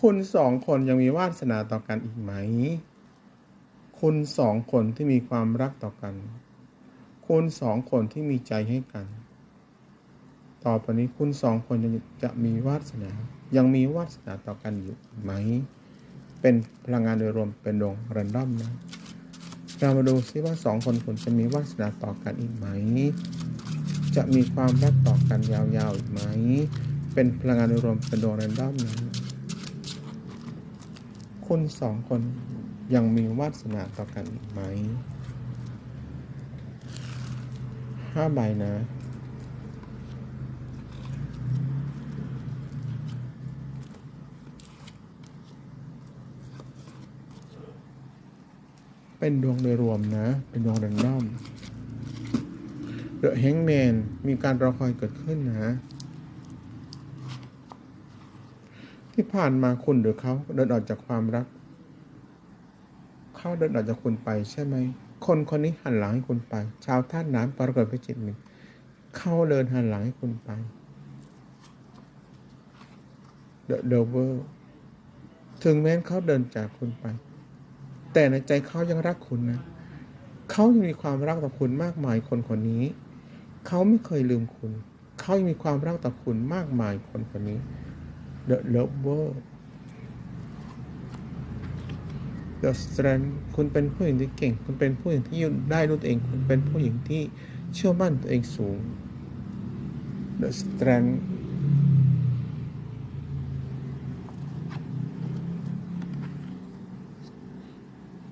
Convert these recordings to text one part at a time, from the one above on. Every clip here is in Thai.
คุณสองคนยังมีวาสนาต่อกันอีกไหม คุณสองคนที่มีความรักต่อกัน คุณสองคนที่มีใจให้กัน ต่อไปนี้คุณสองคนจะจะมีวาสนา ยังมีวาสนาต่อกันอยู่ไหม เป็นพลังงานโดยรวมเป็นดวงรันดอมนะ เรามาดูซิว่าสองคนคุณจะมีวาสนาต่อกันอีกไหม จะมีความรักต่อกันยาวๆอีกไหม เป็นพลังงานโดยรวมเป็นดวงรันดอมนะ คุณสองคนยังมีวาสนาต่อกันไหมห้าใบนะเป็นดวงโดยรวมนะ เป็นดวงรันดอมเดอะแฮงแมนมีการรอคอยเกิดขึ้นนะ ที่ผ่านมาคุณหรือเขาเดินออกจากความรัก เขาเดินออกจากคุณไปใช่ไหม คนคนนี้หันหลังให้คุณไป ชาวท่าตุน้ำกรากฎพิจิตหนึ่ง เขาเดินหันหลังให้คุณไป The d o v e r ถึงแม้เขาเดินจากคุณไป แต่ในใจเขายังรักคุณนะ เขายังมีความรักต่อคุณมากมายคนคนนี้ เขาไม่เคยลืมคุณ เขายังมีความรักต่อคุณมากมายคนคนนี้ The Lover The Strength คุณเป็นผู้หญิงที่เก่ง คุณเป็นผู้หญิงที่ยืนได้ด้วยตัวเอง คุณเป็นผู้หญิงที่เชื่อมั่นตัวเองสูง The Strength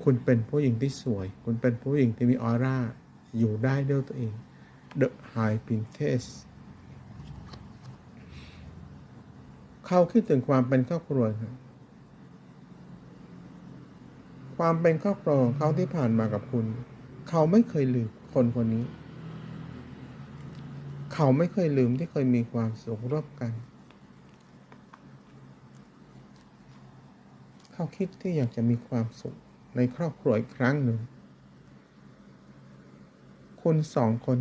คุณเป็นผู้หญิงที่สวย คุณเป็นผู้หญิงที่มีออร่า อยู่ได้ด้วยตัวเอง The High Princess เขาคิดถึงความเป็นครอบครัวครับความเป็นครอบครัวของเขาที่ผ่านมากับคุณ เขาไม่เคยลืมคนคนนี้ เขาไม่เคยลืมที่เคยมีความสุขร่วมกัน เขาคิดที่อยากจะมีความสุขในครอบครัวอีกครั้งหนึ่ง คุณสองคน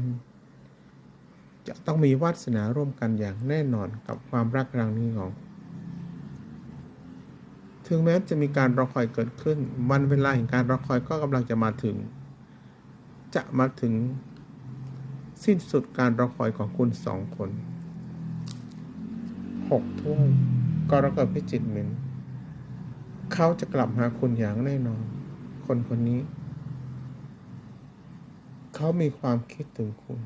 จะต้องมีวาสนาร่วมกันอย่างแน่นอนกับความรักครั้งนี้ของ ถึงแม้จะมีการรอคอยเกิดขึ้น วันเวลาแห่งการรอคอยก็กำลังจะมาถึง จะมาถึงสิ้นสุดการรอคอยของคุณสองคนหกถ้วยกรกฎพิจิตรมินเขาจะกลับหาคุณอย่างแน่นอน คนคนนี้ เขามีความคิดถึงคุณ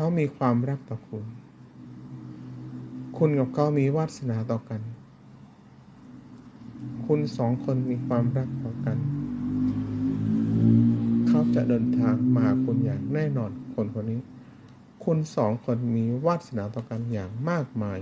เขามีความรักต่อคุณ คุณกับเขามีวาสนาต่อกัน คุณสองคนมีความรักต่อกัน เขาจะเดินทางมาหาคุณอย่างแน่นอนคนคนนี้ คุณสองคนมีวาสนาต่อกันอย่างมากมาย